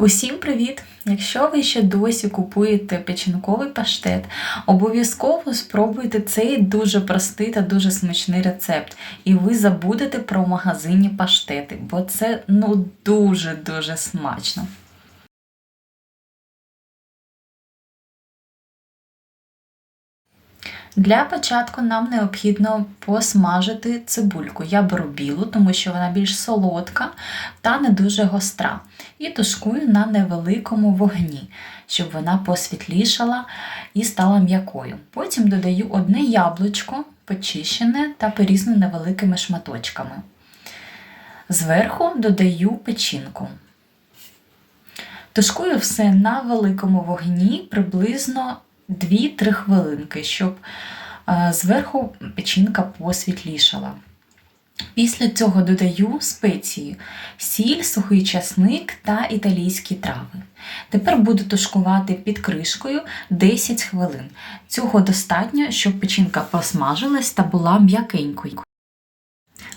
Усім привіт! Якщо ви ще досі купуєте печінковий паштет, обов'язково спробуйте цей дуже простий та дуже смачний рецепт. І ви забудете про магазинні паштети, бо це ну дуже-дуже смачно. Для початку нам необхідно посмажити цибульку. Я беру білу, тому що вона більш солодка та не дуже гостра. І тушкую на невеликому вогні, щоб вона посвітлішала і стала м'якою. Потім додаю одне яблучко, почищене та порізане невеликими шматочками. Зверху додаю печінку. Тушкую все на великому вогні приблизно 2-3 хвилинки, щоб е, зверху печінка посвітлішала. Після цього додаю спеції, сіль, сухий часник та італійські трави. Тепер буду тушкувати під кришкою 10 хвилин. Цього достатньо, щоб печінка посмажилась та була м'якенькою.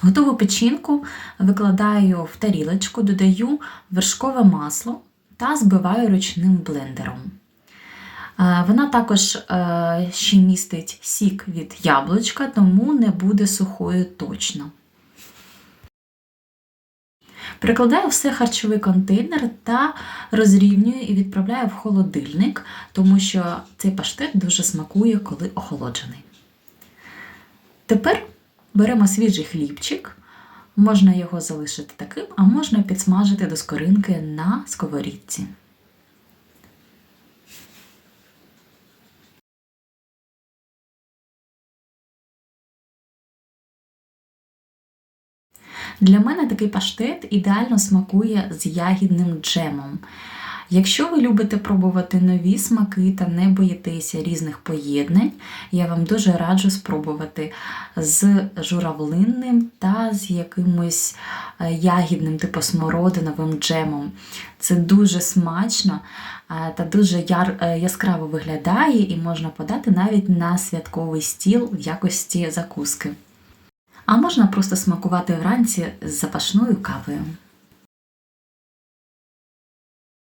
Готову печінку викладаю в тарілочку, додаю вершкове масло та збиваю ручним блендером. Е, Вона також е, ще містить сік від яблучка, тому не буде сухою точно. Прикладаю все харчовий контейнер та розрівнюю і відправляю в холодильник, тому що цей паштет дуже смакує, коли охолоджений. Тепер беремо свіжий хлібчик, можна його залишити таким, а можна підсмажити до скоринки на сковорідці. Для мене такий паштет ідеально смакує з ягідним джемом. Якщо ви любите пробувати нові смаки та не боїтеся різних поєднань, я вам дуже раджу спробувати з журавлинним та з якимось е, ягідним, типу смородиновим джемом. Це дуже смачно е, та дуже яр, е, яскраво виглядає і можна подати навіть на святковий стіл в якості закуски. А можна просто смакувати вранці з запашною кавою.